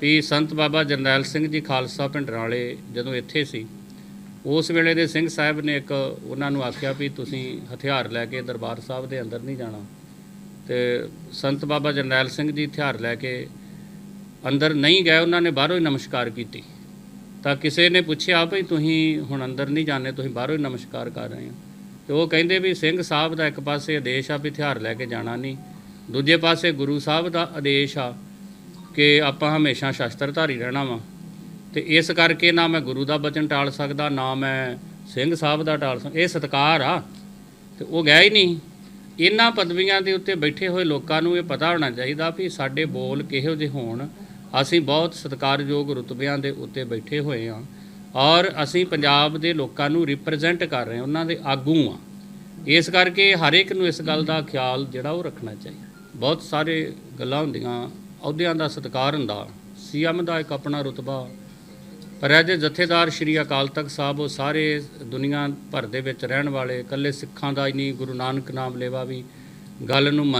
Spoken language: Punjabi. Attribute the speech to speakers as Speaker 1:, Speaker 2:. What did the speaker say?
Speaker 1: ਵੀ ਸੰਤ ਬਾਬਾ ਜਰਨੈਲ ਸਿੰਘ ਜੀ ਖਾਲਸਾ ਪਿੰਡਰਾਂ ਵਾਲੇ ਜਦੋਂ ਇੱਥੇ ਸੀ, ਉਸ ਵੇਲੇ ਦੇ ਸਿੰਘ ਸਾਹਿਬ ਨੇ ਇੱਕ ਉਹਨਾਂ ਨੂੰ ਆਖਿਆ ਵੀ ਤੁਸੀਂ ਹਥਿਆਰ ਲੈ ਕੇ ਦਰਬਾਰ ਸਾਹਿਬ ਦੇ ਅੰਦਰ ਨਹੀਂ ਜਾਣਾ। ਤੇ ਸੰਤ ਬਾਬਾ ਜਰਨੈਲ ਸਿੰਘ ਜੀ ਹਥਿਆਰ ਲੈ ਕੇ ਅੰਦਰ ਨਹੀਂ ਗਏ, ਉਹਨਾਂ ਨੇ ਬਾਹਰੋਂ ਹੀ ਨਮਸਕਾਰ ਕੀਤੀ। ਤਾਂ ਕਿਸੇ ਨੇ ਪੁੱਛਿਆ ਵੀ ਤੁਸੀਂ ਹੁਣ ਅੰਦਰ ਨਹੀਂ ਜਾਣੇ ਤੁਸੀਂ ਬਾਹਰੋਂ ਹੀ ਨਮਸਕਾਰ ਕਰ ਰਹੇ ਹੋ। ਤੇ ਉਹ ਕਹਿੰਦੇ ਵੀ ਸਿੰਘ ਸਾਹਿਬ ਦਾ ਇੱਕ ਪਾਸੇ ਆਦੇਸ਼ ਆ ਵੀ ਹਥਿਆਰ ਲੈ ਕੇ ਜਾਣਾ ਨਹੀਂ, ਦੂਜੇ ਪਾਸੇ ਗੁਰੂ ਸਾਹਿਬ ਦਾ ਆਦੇਸ਼ ਆ ਕਿ ਆਪਾਂ ਹਮੇਸ਼ਾ ਸ਼ਸਤਰਧਾਰੀ ਰਹਿਣਾ ਵਾ। ਤੇ ਇਸ ਕਰਕੇ ਨਾ ਮੈਂ ਗੁਰੂ ਦਾ ਬਚਨ ਟਾਲ ਸਕਦਾ, ਨਾ ਮੈਂ ਸਿੰਘ ਸਾਹਿਬ ਦਾ ਟਾਲ ਸਕਦਾ। ਇਹ ਸਤਕਾਰ ਆ। ਤੇ ਉਹ ਗਿਆ ਹੀ ਨਹੀਂ। ਇਹਨਾਂ ਪਦਵੀਆਂ ਦੇ ਉੱਤੇ ਬੈਠੇ ਹੋਏ ਲੋਕਾਂ ਨੂੰ ਇਹ ਪਤਾ ਹੋਣਾ ਚਾਹੀਦਾ ਵੀ ਸਾਡੇ ਬੋਲ ਕਿਹੋ ਜਿਹੇ ਹੋਣ। ਅਸੀਂ ਬਹੁਤ ਸਤਿਕਾਰਯੋਗ ਰੁਤਬਿਆਂ ਦੇ ਉੱਤੇ ਬੈਠੇ ਹੋਏ ਹਾਂ। ਔਰ ਅਸੀਂ ਪੰਜਾਬ ਦੇ ਲੋਕਾਂ ਨੂੰ ਰਿਪਰੈਜ਼ੈਂਟ ਕਰ ਰਹੇ ਹਾਂ, ਉਹਨਾਂ ਦੇ ਆਗੂ ਆ ਇਸ ਕਰਕੇ ਹਰ ਇੱਕ ਨੂੰ ਇਸ ਗੱਲ ਦਾ ਖਿਆਲ ਜਿਹੜਾ ਉਹ ਰੱਖਣਾ ਚਾਹੀਦਾ। ਬਹੁਤ ਸਾਰੇ ਗੱਲਾਂ ਹੁੰਦੀਆਂ ਅਹੁਦਿਆਂ ਦਾ ਸਤਿਕਾਰ ਹੁੰਦਾ। ਸੀਐਮ ਦਾ ਇੱਕ ਆਪਣਾ ਰੁਤਬਾ। ਪਰ ਇਹ ਜੇ ਜਥੇਦਾਰ ਸ਼੍ਰੀ ਅਕਾਲ ਤਖਤ ਸਾਹਿਬ, ਉਹ ਸਾਰੇ ਦੁਨੀਆ ਭਰ ਦੇ ਵਿੱਚ ਰਹਿਣ ਵਾਲੇ ਇਕੱਲੇ ਸਿੱਖਾਂ ਦਾ ਹੀ ਨਹੀਂ, ਗੁਰੂ ਨਾਨਕ ਨਾਮ ਲੈਵਾ ਵੀ ਗੱਲ ਨੂੰ ਮੰਨ